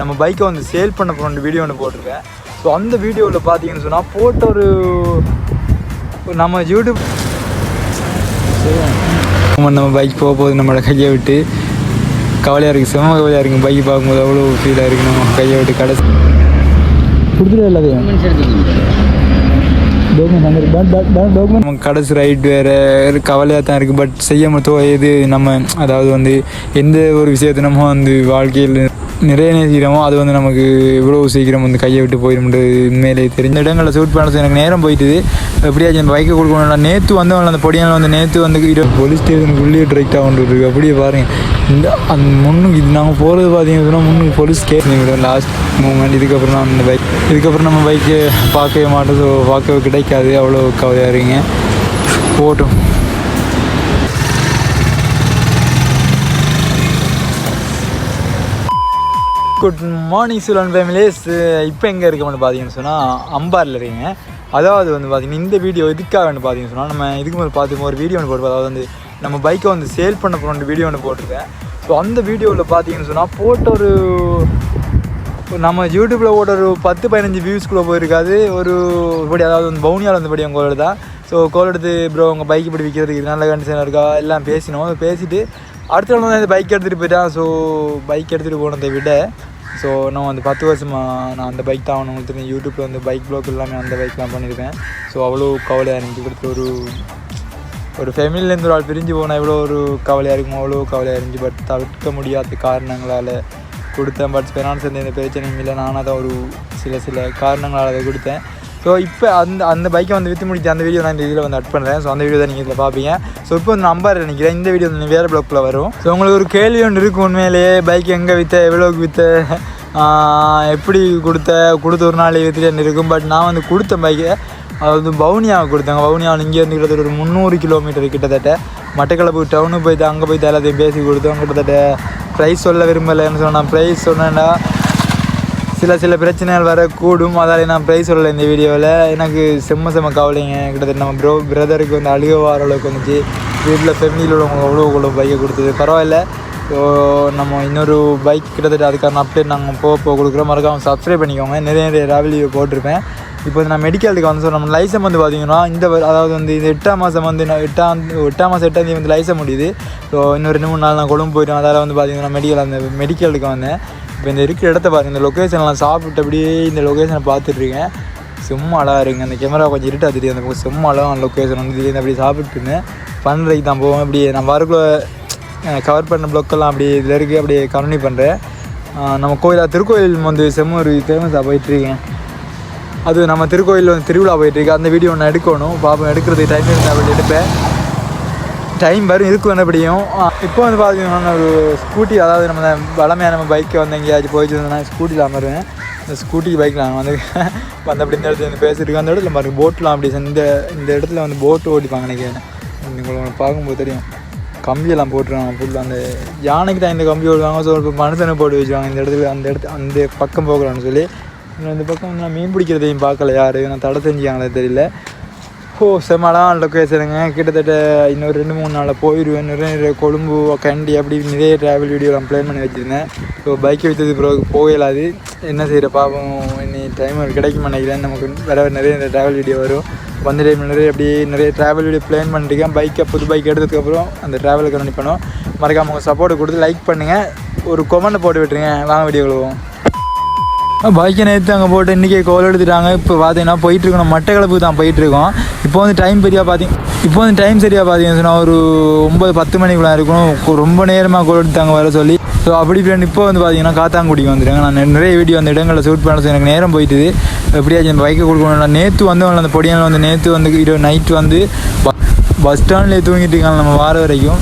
நம்ம பைக்கை வந்து சேல் பண்ண போகிற வீடியோ ஒன்று போட்டிருக்கேன். ஸோ அந்த வீடியோவில் பார்த்தீங்கன்னு சொன்னால் போட்ட ஒரு நம்ம யூடியூப் நம்ம நம்ம பைக் போக போகுது நம்மளோட கையை விட்டு. கவலையாக இருக்குது செம கவலையாக இருக்குது பைக் பார்க்கும்போது அவ்வளோ ஃபீலாக இருக்குது நம்ம கையை விட்டு கடைசி கொடுத்துட்டு இல்லாதையும் நம்ம கடைசி ரைட் வேறு கவலையாக தான் இருக்குது பட் செய்ய மட்டும் இது நம்ம அதாவது வந்து எந்த ஒரு விஷயத்தை நம்ம வந்து வாழ்க்கையில் நிறைய நேசிக்கிறோமோ அது வந்து நமக்கு இவ்வளோ சீக்கிரம் வந்து கையை விட்டு போயிடும்ன்றது உண்மையிலே தெரிஞ்ச இடங்களில் சூட் பண்ண எனக்கு நேரம் போயிட்டுது. எப்படியாச்சும் அந்த பைக்கை கொடுக்கணும் நேற்று வந்து அந்த பொடியான வந்து நேற்று வந்து இரு போலீஸ் ஸ்டேஷனுக்குள்ளேயே டிரெக்டாக கொண்டு இருக்கு அப்படியே பாருங்க. இந்த அந்த முன்னுக்கு இது நாங்கள் போகிறது பார்த்தீங்கன்னா சொன்னா முன்னுக்கு போலீஸ் விடுவோம் லாஸ்ட் மூமெண்ட் இதுக்கப்புறம் நான் அந்த பைக் இதுக்கப்புறம் நம்ம பைக்கு பார்க்கவே மாட்டோம். ஸோ பார்க்கவே கிடைக்காது. அவ்வளோ கவலையாக இருக்கீங்க. போட்டோம். குட் மார்னிங் சுலன் ஃபேமிலிஸ் இப்போ எங்கே இருக்கோம்னு பார்த்தீங்கன்னு சொன்னால் அம்பாரில் இருக்கீங்க. அதாவது வந்து பார்த்தீங்கன்னா இந்த வீடியோ எதுக்காக வந்து பார்த்தீங்கன்னு சொன்னால் நம்ம இதுக்கு முதல்ல பார்த்து ஒரு வீடியோ ஒன்று போட்டு அதாவது வந்து நம்ம பைக்கை வந்து சேல் பண்ண போகிற வீடியோ ஒன்று போட்டிருக்கேன் ஸோ அந்த வீடியோவில் பார்த்தீங்கன்னு சொன்னால் போட்ட ஒரு நம்ம யூடியூப்பில் போட்ட ஒரு பத்து பதினஞ்சு வியூஸ்க்குள்ளே போயிருக்காது. ஒரு இப்படி அதாவது வந்து பவுனியால் வந்தபடி உங்களோட தான் ஸோ கோல் எடுத்து ப்ரோ உங்கள் பைக் இப்படி விற்கிறதுக்கு இது நல்ல கண்டிஷனாக இருக்கா? எல்லாம் பேசினோம். பேசிட்டு அடுத்த நாள் வந்து அந்த பைக் எடுத்துகிட்டு போயிட்டேன் ஸோ பைக் எடுத்துகிட்டு போனதை விட ஸோ நான் வந்து பத்து வருஷமாக நான் அந்த பைக் தான் உங்களுக்கு தெரியும் யூடியூப்பில் வந்து பைக் ப்ளாக் எல்லாமே அந்த பைக் தான் பண்ணியிருக்கேன். ஸோ அவ்வளோ கவலையாக இருந்துச்சு கொடுத்து ஒரு ஒரு ஃபேமிலியிலேருந்து ஒரு ஆள் பிரிஞ்சு போனால் எவ்வளோ ஒரு கவலையாக இருக்கும் அவ்வளோ கவலையாக இருந்துச்சு. பட் தவிர்க்க முடியாத காரணங்களால் கொடுத்தேன். பட் பெனான்ஸ் இந்த பிரச்சனையும் இல்லை. நானாக தான் ஒரு சில சில காரணங்களால் அதை கொடுத்தேன். ஸோ இப்போ அந்த அந்த பைக்கை வந்து விற்று முடித்து அந்த வீடியோ நான் இந்த இதில் வந்து அட் பண்ணுறேன் ஸோ அந்த வீடியோ தான் நீங்கள் இதில் பார்ப்பீங்க ஸோ இப்போ வந்து நம்பர் நினைக்கிறேன். இந்த வீடியோ வந்து வேறு ப்ளாக்கில் வரும். ஸோ உங்களுக்கு ஒரு கேள்வி ஒன்று இருக்கும் உண்மையிலேயே. பைக் எங்கே விற்ற எவ்வளோக்கு விற்ற எப்படி கொடுத்த? கொடுத்த ஒரு நாள் விற்றுட்டு இருக்கும். பட் நான் வந்து கொடுத்த பைக்கை அது வந்து பவுனியாவை கொடுத்தாங்க பவுனியாவில் இங்கேருந்து கிட்டத்தட்ட ஒரு முந்நூறு கிலோமீட்டர் கிட்டத்தட்ட. மட்டக்களப்பு டவுனுக்கு போய்த்து அங்கே போயிட்டு எல்லாத்தையும் பேசி கொடுத்தோம் கிட்டத்தட்ட ப்ரைஸ் சொல்ல விரும்பலைன்னு சொன்னேன் ப்ரைஸ் சொன்னேன்னா சில சில பிரச்சனைகள் வர கூடும் அதால் நான் ப்ரைஸ் சொல்லலை இந்த வீடியோவில். எனக்கு செம்ம செம்ம கவலைங்க. கிட்டத்தட்ட நம்ம ப்ரோ பிரதருக்கு வந்து அழுக வர அளவுக்கு வந்துச்சு. வீட்டில் ஃபேமிலியில் உள்ளவங்க அவ்வளோ அவ்வளோ பைக்கை கொடுத்தது. பரவாயில்ல. ஸோ நம்ம இன்னொரு பைக் கிட்டத்தட்ட அதுக்கான அப்டேட் நாங்கள் போக போக கொடுக்குறோம். மறக்காம சப்ஸ்கிரைப் பண்ணிக்கோங்க. நிறைய நிறைய ராவல் போட்டிருப்பேன். இப்போ வந்து நான் மெடிக்கலுக்கு வந்து ஸோ நம்ம லைசன் வந்து பார்த்தீங்கன்னா இந்த அதாவது வந்து இந்த எட்டாம் மாதம் வந்து நான் எட்டாம் எட்டாம் மாதம் எட்டாம் தேதி வந்து லைசன் முடியுது. ஸோ இன்னும் ரெண்டு மூணு நாள் நான் கொழும்பு போயிட்டோம் அதால் வந்து பார்த்தீங்கன்னா மெடிக்கல் அந்த மெடிக்கலுக்கு வந்தேன். இப்போ இந்த இருக்கிற இடத்த பாருங்க இந்த லொக்கேஷன்லாம் சாப்பிட்டபடியே அப்படியே இந்த லொக்கேஷனை பார்த்துட்ருக்கேன் சும்மா அழகாக இருக்குங்க. அந்த கேமரா கொஞ்சம் இருட்டாக தெரியும். அந்த பக்கம் சும்மா அழகாக லொக்கேஷன் வந்து திடீர்னு அப்படி சாப்பிட்டுன்னு பண்ணுறதுக்கு தான் போவோம் அப்படி நான் வரக்குள்ள கவர் பண்ண ப்ளொக்கெல்லாம் அப்படி இதில் இருக்குது அப்படியே கருணி பண்ணுறேன் நம்ம கோயிலா திருக்கோயில் வந்து செம்மூர் ஃபேமஸாக போயிட்டுருக்கேன். அது நம்ம திருக்கோயில் வந்து திருவிழா போயிட்டுருக்கு. அந்த வீடியோ ஒன்று எடுக்கணும். பாப்போம். எடுக்கிறதுக்கு டைம் இருந்தால் அப்படி எடுப்பேன். டைம் வரும். இருக்கும் என்னபடியும் இப்போ வந்து பார்த்தீங்கன்னா ஒரு ஸ்கூட்டி அதாவது நம்ம வளமையாக நம்ம பைக்கை வந்து எங்கேயாச்சும் போயிட்டு இருந்தோம்னா ஸ்கூட்டியில் அமருவேன். இந்த ஸ்கூட்டி பைக்கில் நான் வந்து வந்து அப்படி இந்த இடத்துல வந்து பேசிட்டு அந்த இடத்துல பாருங்கள் போட்டெலாம் அப்படி இந்த இந்த இடத்துல வந்து போட்டு ஓட்டிப்பாங்க நினைக்கிறேன் உங்களுக்கு பார்க்கும்போது தெரியும். கம்பியெல்லாம் போட்டுருவாங்க ஃபுல்லாக அந்த யானைக்கு தான் இந்த கம்பி ஓடுவாங்க ஸோ இப்போ மனுஷனை போட்டு வச்சுருவாங்க. இந்த இடத்துல அந்த இடத்து அந்த பக்கம் போகலான்னு சொல்லி. இந்த பக்கம் நான் மீன் பிடிக்கிறதையும் பார்க்கல யார்? நான் தடை செஞ்சாங்களே தெரியல. ஓ செம்மலாம் லொக்கேஷனுங்க கிட்டத்தட்ட இன்னொரு ரெண்டு மூணு நாளில் போயிடுவேன் நிறைய கொழும்பு கண்டி அப்படி நிறைய ட்ராவல் வீடியோலாம் பிளான் பண்ணி வச்சுருந்தேன். ஸோ பைக்கை வைத்தது பிறகு போகலாது. என்ன செய்கிற பாவம் இன்னி டைம் கிடைக்கும் நினைக்கிறேன். நமக்கு வேறு நிறைய நிறைய ட்ராவல் வீடியோ வரும். வந்த டைம் நிறைய அப்படியே நிறைய ட்ராவல் வீடியோ பிளான் பண்ணிருக்கேன் பைக்கை புது பைக் எடுத்ததுக்கப்புறம் அந்த ட்ராவலுக்கு கண்டிப்பாக பண்ணுவோம் மறக்காம உங்கள் சப்போர்ட் கொடுத்து லைக் பண்ணுங்கள் ஒரு கொமெண்ட் போட்டு விட்டுருங்க. வாங்க வீடியோ பைக்கை நேற்று அங்கே போட்டு இன்றைக்கி கோல் எடுத்துட்டாங்க. இப்போ பார்த்தீங்கன்னா போயிட்டுருக்கோம் மட்டக்களப்புக்கு தான் போயிட்டுருக்கோம். இப்போ வந்து டைம் சரியாக பார்த்திங்க இப்போ வந்து டைம் சரியாக பார்த்தீங்கன்னு சொன்னால் ஒரு ஒம்பது பத்து மணிக்குள்ளே இருக்கணும். ரொம்ப நேரமாக கோல் எடுத்தாங்க வர சொல்லி. ஸோ அப்படி இப்படி இப்போ வந்து பார்த்தீங்கன்னா காத்தாங்குடிக்கு வந்துடுங்க நான் நிறைய வீடியோ அந்த இடங்களில் ஷூட் பண்ண எனக்கு நேரம் போயிட்டுது. எப்படியாச்சும் இந்த பைக்கை கொடுக்கணும் நேற்று வந்து அந்த பொடியால் வந்து நேற்று வந்து இரவு நைட்டு வந்து பஸ் ஸ்டாண்ட்லேயே தூங்கிட்டு இருக்காங்க நம்ம வார வரைக்கும்.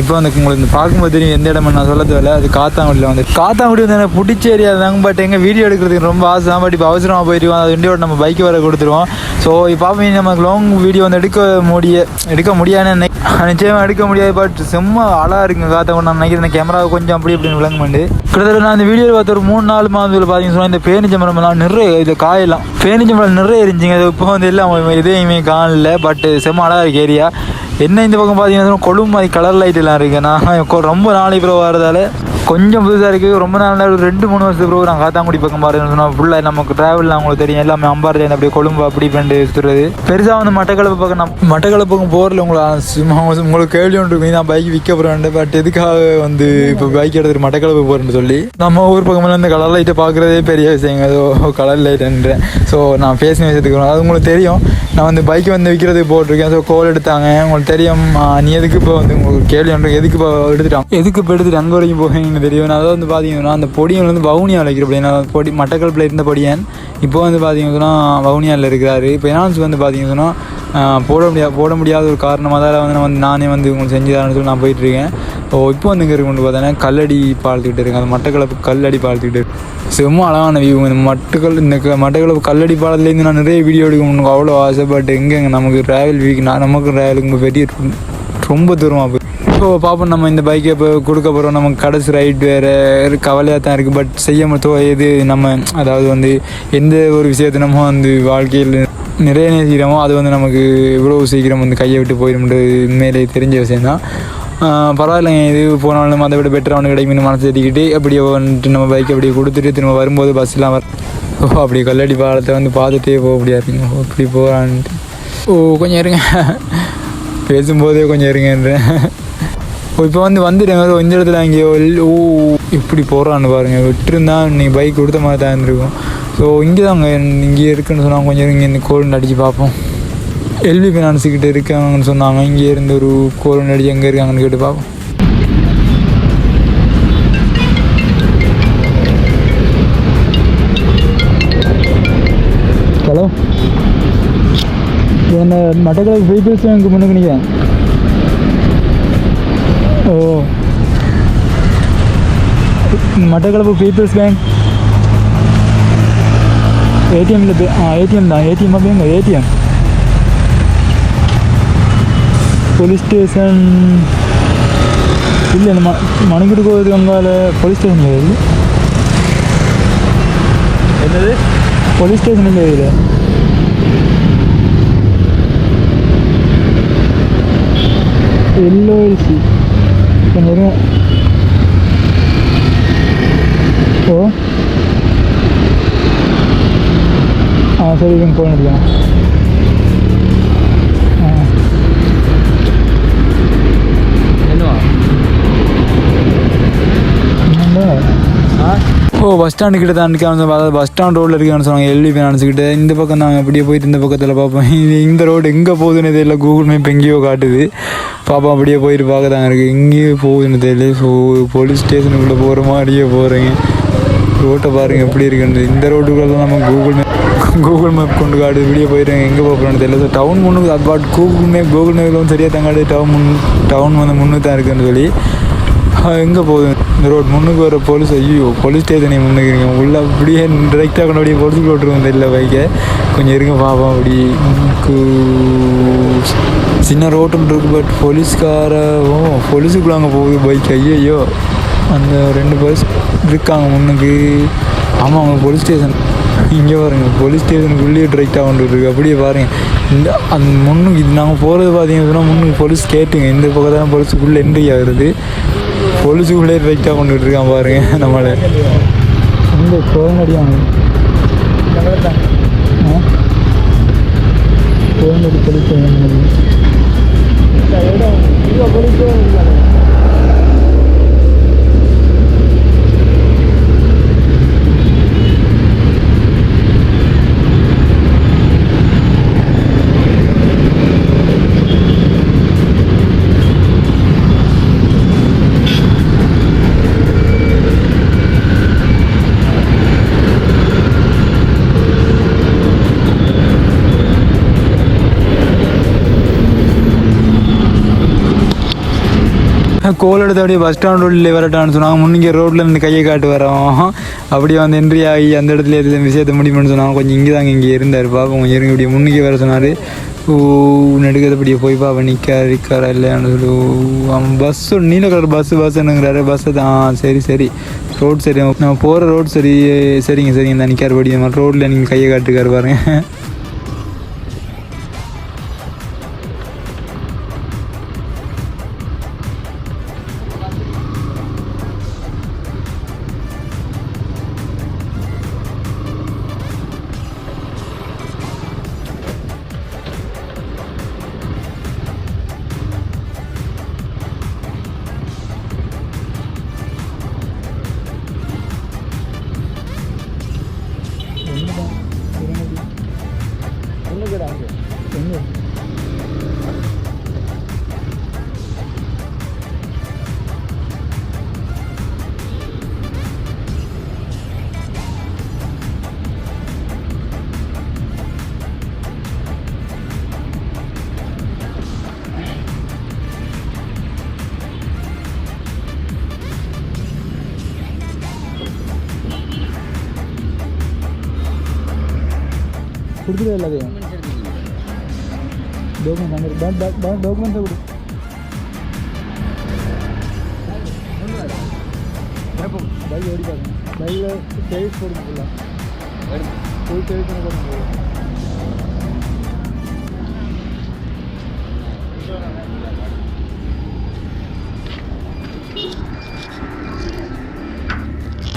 இப்போ வந்து உங்களுக்கு இந்த பார்க்கும்போது தெரியும் எந்த இடம் நான் சொல்ல இல்லை அது காத்தாங்குடியில் வந்து காத்தாங்குடி வந்து எனக்கு பிடிச்ச ஏரியா தாங்க பட் எங்கள் வீடியோ எடுக்கிறதுக்கு ரொம்ப ஆசை தான். பட் இப்போ அவசரமாக போயிடுவோம். அது வண்டியோட நம்ம பைக் வர கொடுத்துருவோம். ஸோ இப்போ பார்ப்பீங்க நமக்கு லாங் வீடியோ வந்து எடுக்க முடிய எடுக்க முடியாதுன்னு நினை- நிச்சயமாக எடுக்க முடியாது பட் செம்ம அழகாக இருக்குங்க காத்தாங்குடி. நான் நினைக்கிறேன் கேமராவை கொஞ்சம் அப்படி இப்படின்னு விளங்க மாட்டு கிட்டத்தட்ட நான் இந்த வீடியோ பார்த்த ஒரு மூணு நாலு மாதத்தில் பார்த்தீங்கன்னு சொன்னால் இந்த பேனிச்ச மரம்லாம் நிறைய இது காயெல்லாம் பேனிச்ச மரம் நிறைய இருந்துச்சுங்க அது இப்போ வந்து எல்லாம் எதையுமே காணல பட் செம்ம அழகாக இருக்கு ஏரியா என்ன இந்த பக்கம் பார்த்தீங்கன்னா கொழும்பு மாதிரி கலர் லைட் எல்லாம் இருக்கு நான் ரொம்ப நாளைக்கு வரதால கொஞ்சம் புதுசாக இருக்குது ரொம்ப நாள் ஒரு ரெண்டு மூணு வருஷத்துக்கு பிறகு நான் காத்தாங்குடி பக்கம் பாருன்னு சொன்னால் ஃபுல்லாக நமக்கு ட்ராவல் அவங்களுக்கு தெரியும். எல்லாமே அம்பாரத்தில் அப்படியே கொழும்பு அப்படி பண்ணி சுற்றுறது பெருசாக வந்து மட்டக்களப்பு பக்கம் நான் மட்டக்களப்புக்கும் போரில் போகிறல உங்களை சும்மா உங்களுக்கு கேள்வி ஒன்று இருக்கும் நான் பைக் விற்க போகிறேன் பட் எதுக்காக வந்து இப்போ பைக் எடுத்துகிட்டு மட்டக்களப்பு போகிறேன்னு சொல்லி நம்ம ஊர் பக்கம் இந்த கலர் லைட்டை பார்க்குறதே பெரிய விஷயங்க. ஏதோ கலர் லைட்டுன்றேன் ஸோ நான் பேசின விஷயத்துக்கு அது உங்களுக்கு தெரியும். நான் வந்து பைக் வந்து விற்கிறதுக்கு போட்டிருக்கேன். ஸோ கோல் எடுத்தாங்க. உங்களுக்கு தெரியும். நீ எதுக்கு இப்போ வந்து உங்களுக்கு கேள்வி ஒன்று எதுக்கு இப்போ எடுத்துட்டான் எதுக்கு இப்போ எடுத்துட்டு அங்கே வரைக்கும் போகிறீங்கன்னு தெரியும்? அதாவது வந்து பார்த்தீங்கன்னா அந்த பொடியன் வந்து வவுனியா வைக்கிற நான் பொடி மட்டக்களப்பில் இருந்த பொடியன். இப்போ வந்து பார்த்தீங்கன்னா வவுனியாவில் இருக்கிறாரு. இப்போ என்னாச்சு வந்து பார்த்தீங்கன்னா போட முடியாது போட முடியாத ஒரு காரணமாக தான் வந்து நான் வந்து நானே வந்து உங்களுக்கு செஞ்சு தரேன்னு சொல்லி நான் போயிட்டுருக்கேன். இப்போ இப்போ வந்து இங்கே இருக்கு கொண்டு பார்த்தீங்கன்னா கல்லடி பாழ்த்துக்கிட்டு இருக்கேன் அந்த மட்டக்களப்பு கல்லடி பாழ்த்துக்கிட்டு இருக்கு செம்ம அழகான வியூ இந்த மட்டுக்கள் இந்த க- மட்டக்களப்பு கல்லடி பாலத்துலேருந்து நான் நிறைய வீடியோ எடுக்கணும்னு அவ்வளோ ஆசை பட் எங்கெங்க நமக்கு ட்ராவல் வீக் நான் நமக்கு ட்ராவலுக்கு பெரிய ரொம்ப தூரமாக போய் இப்போ பார்ப்போம் நம்ம இந்த பைக்கை இப்போ கொடுக்க போகிறோம் நமக்கு கடைசி ரைட் வேறு கவலையாக தான் இருக்குது பட் செய்ய மட்டும் இது நம்ம அதாவது வந்து எந்த ஒரு விஷயத்தை நம்ம வந்து வாழ்க்கையில் நிறைய நேசிக்கிறோமோ அது வந்து நமக்கு இவ்வளோ சீக்கிரம் வந்து கையை விட்டு போயிடும்ன்றது உண்மையிலே தெரிஞ்ச விஷயந்தான் பரவாயில்லைங்க இது போனாலும் அதை விட பெட்டராக ஒன்று கிடைக்கும் மனசு ஏற்றிக்கிட்டு அப்படியே வந்துட்டு நம்ம பைக் அப்படியே கொடுத்துட்டு திரும்ப வரும்போது பஸ்லாம் வர ஓ அப்படி கல்லடி பாலத்தை வந்து பார்த்துட்டே போக முடியாதுங்க ஓ இப்படி போகிறான்ட்டு ஓ கொஞ்சம் இருங்க. பேசும்போதே கொஞ்சம் இருங்கன்றேன். இப்போ வந்து வந்துட்டேன். ஓ, இந்த இடத்துல அங்கே ஓ இப்படி போகிறான்னு பாருங்கள் விட்டுருந்தா நீங்கள் பைக் கொடுத்த மாதிரி தான் இருந்திருக்கும். ஸோ இங்கே தாங்க இங்கே இருக்குன்னு சொன்னாங்க. கொஞ்சம் இங்கே இந்த கோல்டு அடித்து பார்ப்போம். எல்வி ஃபினான்ஸுக்கிட்ட இருக்காங்கன்னு சொன்னாங்க. இங்கே இருந்து ஒரு கோல்டு அடிச்சு எங்கே இருக்காங்கன்னு கேட்டு பார்ப்போம். ஹலோ என்ன மட்டக்களப்பு பீப்புள்ஸ் எனக்கு முன்னுக்கு நிற்கிறேன் ஓ. மட்டக்களப்பு பீப்புள்ஸ் பேங்க் ஏடிஎம்ல ஆ ஏடிஎம் தான். ATM bank ATM police station இல்லை நம்ம மணிக்கூட கோவில் அங்கால போலீஸ் ஸ்டேஷன் இல்லை என்னது? போலீஸ் ஸ்டேஷன் இல்லை இதில் எல்ஓஎல்சி கொஞ்சம் வரும் ஓ. ஆ சரி இதுங்க ஃபோன் எடுக்கலாம் ஓ பஸ் ஸ்டாண்டு கிட்ட தான் இருக்கான்னு அதாவது பஸ் ஸ்டாண்ட் ரோட்டில் இருக்கான்னு சொன்னாங்க எல்வி ஃபைனான்ஸ் கிட்ட. இந்த பக்கம் நாங்கள் அப்படியே போயிட்டு இந்த பக்கத்தில் பார்ப்போம். இந்த ரோடு எங்கே போகுதுன்னு தெரியல. கூகுள் மேப் எங்கேயோ காட்டுது. பாப்பா அப்படியே போயிட்டு பார்க்க தான் இருக்குது எங்கேயோ போகுதுன்னு தெரியல. ஸோ போலீஸ் ஸ்டேஷனுக்குள்ளே போகிற மாதிரியே போகிறேங்க ரோட்டை பாருங்க எப்படி இருக்குன்னு. இந்த ரோட்டுக்குள்ள நம்ம கூகுள் மேப் கூகுள் மேப் கொண்டு காடு. இப்படியே போயிடுங்க எங்கே போகிறோன்னு தெரியல. ஸோ டவுன் முன்னுக்கு பட் கூகுள் மேப் கூகுள் மேப்லாம் சரியாக தங்காடு டவுன் முன் டவுன் வந்து முன்னு தான் இருக்குன்னு சொல்லி. எங்கே போகுது? இந்த ரோட் முன்னுக்கு வர போலீஸ் ஐயோ போலீஸ் ஸ்டேஷனை முன்னுக்குறீங்க உள்ள அப்படியே டிரெக்டாக கொண்டு அப்படியே போலீஸ் போட்டுருவோம் தெரியல பைக்கை கொஞ்சம் இருங்க பார்ப்போம் அப்படி. சின்ன ரோட்டும் இருக்கு பட் போலீஸ்காரவும் போலீஸுக்குள்ள அங்கே போகுது பைக் ஐயோ அந்த ரெண்டு பஸ் இருக்காங்க முன்னுக்கு. ஆமாம் அவங்க போலீஸ் ஸ்டேஷன் இங்கே பாருங்கள் போலீஸ் ஸ்டேஷனுக்குள்ளேயே டிரெக்டாக கொண்டு இருக்கு அப்படியே பாருங்கள் இந்த அந்த முன்னுக்கு இது நாங்கள் போகிறது பார்த்தீங்கன்னா முன்னுக்கு போலீஸ் கேட்டுங்க. இந்த பக்கம் தான் போலீஸுக்குள்ளே என்ட்ரி ஆகுறது. போலீஸுக்குள்ளே ரைட்டாக கொண்டு இருக்கான் பாருங்க நம்மளை. இந்த கோவங்கடியாங்க கோவங்கடி பொலிச்சு கோல் எடுத்து அப்படியே பஸ் ஸ்டாண்ட் ரோட்லேயே வரட்டான்னு சொன்னாங்க. முன்னிங்க ரோட்டில் இருந்து கையை காட்டு வரோம் அப்படியே வந்து என்ட்ரி ஆகி அந்த இடத்துல எது விஷயத்தை முடியும்னு சொன்னாங்க. கொஞ்சம் இங்கே தாங்க இங்கே இருந்தார். பாப்போம் கொஞ்சம் இருங்க. இப்படியே முன்னிக்கே வர சொன்னார். ஓ நெடுக்கிறதுபடியே போய் பாப்பா நிற்கார் நிற்காரா இல்லையான்னு சொல்லி. அவன் பஸ்ஸு நீல கலர் பஸ்ஸு பஸ்ஸுங்கிறாரு பஸ்ஸு தான் சரி சரி. ரோட் சரி. நம்ம போகிற ரோட் சரி. சரிங்க சரிங்க. தான் நிற்கார் படி ரோட்டில் நீங்கள் கையை காட்டுக்காரு பாருங்க. கொடுத்துட்டு எல்லாத்தையும். டாக்குமெண்ட் அங்கே டாக்குமெண்ட்ஸை கொடு. பைக் ஓடி பாருங்க. பைக்கில் சேவிஸ் போடுங்க ஃபுல்லாக ஃபுல் பண்ண போடுங்க.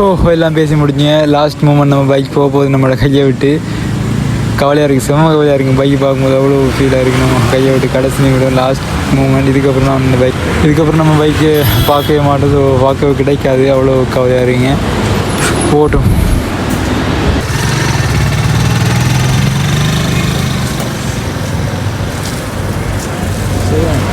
ஓ எல்லாம் பேசி முடிஞ்சுங்க. லாஸ்ட் மூமெண்ட் நம்ம பைக் போக போகுது நம்மளோட கையை விட்டு. கவலையாக இருக்குது செம்ம கவலையாக இருக்குது பைக் பார்க்கும்போது அவ்வளோ ஃபீலாக இருக்கணும் கையை விட்டு கடைசி நிமிடம் லாஸ்ட் மூமெண்ட் இதுக்கப்புறம் தான் அந்த பைக் இதுக்கப்புறம் நம்ம பைக்கு பார்க்கவே மாட்டோம். ஸோ பார்க்கவே கிடைக்காது. அவ்வளோ கவலையாக இருக்குங்க போட்டும். Yeah.